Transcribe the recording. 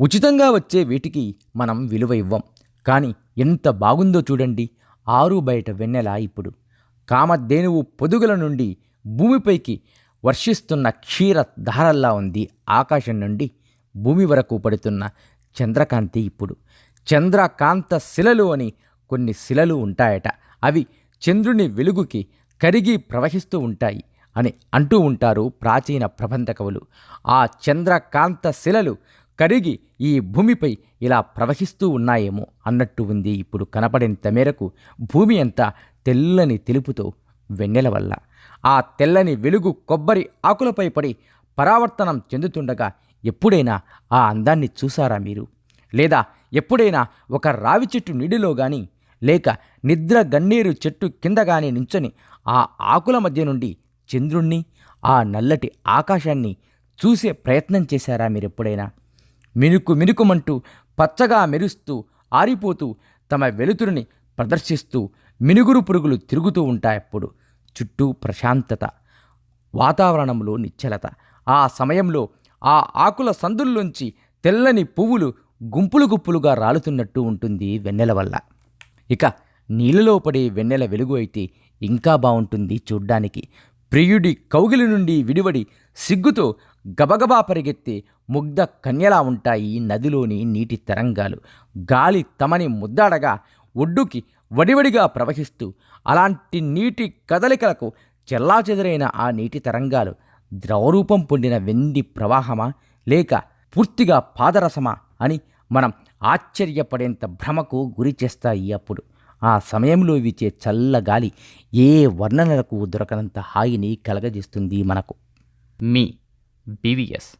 ఉచితంగా వచ్చే వీటికి మనం విలువ ఇవ్వం. కానీ ఎంత బాగుందో చూడండి. ఆరు బయట వెన్నెల ఇప్పుడు. కామధేనువు పొదుగుల నుండి భూమిపైకి వర్షిస్తున్న క్షీర ధారల్లా ఉంది. ఆకాశం నుండి భూమి వరకు పడుతున్న చంద్రకాంతి ఇప్పుడు. చంద్రకాంత శిలలు అని కొన్ని శిలలు ఉంటాయట. అవి చంద్రుని వెలుగుకి కరిగి ప్రవహిస్తూ ఉంటాయి అని అంటూ ఉంటారు ప్రాచీన ప్రబంధ కవులు ఆ చంద్రకాంత శిలలు కరిగి ఈ భూమిపై ఇలా ప్రవహిస్తూ ఉన్నాయేమో అన్నట్టు ఉంది ఇప్పుడు కనపడేంత మేరకు భూమి అంతా తెల్లని తెలుపుతో వెన్నెల వల్ల. ఆ తెల్లని వెలుగు కొబ్బరి ఆకులపై పడి పరావర్తనం చెందుతుండగా ఎప్పుడైనా ఆ అందాన్ని చూసారా మీరు? లేదా ఎప్పుడైనా ఒక రావి చెట్టు నీడిలో గాని లేక నిద్ర గన్నేరు చెట్టు కింద గాని నించొని ఆ ఆకుల మధ్య నుండి చంద్రుణ్ణి ఆ నల్లటి ఆకాశాన్ని చూసే ప్రయత్నం చేశారా మీరు ఎప్పుడైనా? మినుకు మినుకుమంటూ పచ్చగా మెరుస్తూ ఆరిపోతూ తమ వెలుతురుని ప్రదర్శిస్తూ మినుగురు పురుగులు తిరుగుతూ ఉంటాయప్పుడు చుట్టూ ప్రశాంతత వాతావరణంలో నిశ్చలత. ఆ సమయంలో ఆ ఆకుల సందుల్లోంచి తెల్లని పువ్వులు గుంపులు గుంపులుగా రాలుతున్నట్టు ఉంటుంది వెన్నెల వల్ల. ఇక నీళ్ళలో పడే వెన్నెల వెలుగు అయితే ఇంకా బాగుంటుంది చూడ్డానికి. ప్రియుడి కౌగిలి నుండి విడివడి సిగ్గుతో గబగబా పరిగెత్తే ముగ్ధ కన్యలా ఉంటాయి నదిలోని నీటి తరంగాలు. గాలి తమని ముద్దాడగా ఒడ్డుకి వడివడిగా ప్రవహిస్తూ అలాంటి నీటి కదలికలకు చెల్లాచెదరైన ఆ నీటి తరంగాలు ద్రవరూపం పొందిన వెండి ప్రవాహమా లేక పూర్తిగా పాదరసమా అని మనం ఆశ్చర్యపడేంత భ్రమకు గురి చేస్తాయి అప్పుడు. ఆ సమయంలో వీచే చల్ల గాలి ఏ వర్ణనలకు దొరకనంత హాయిని కలగజేస్తుంది మనకు. మీ BVS.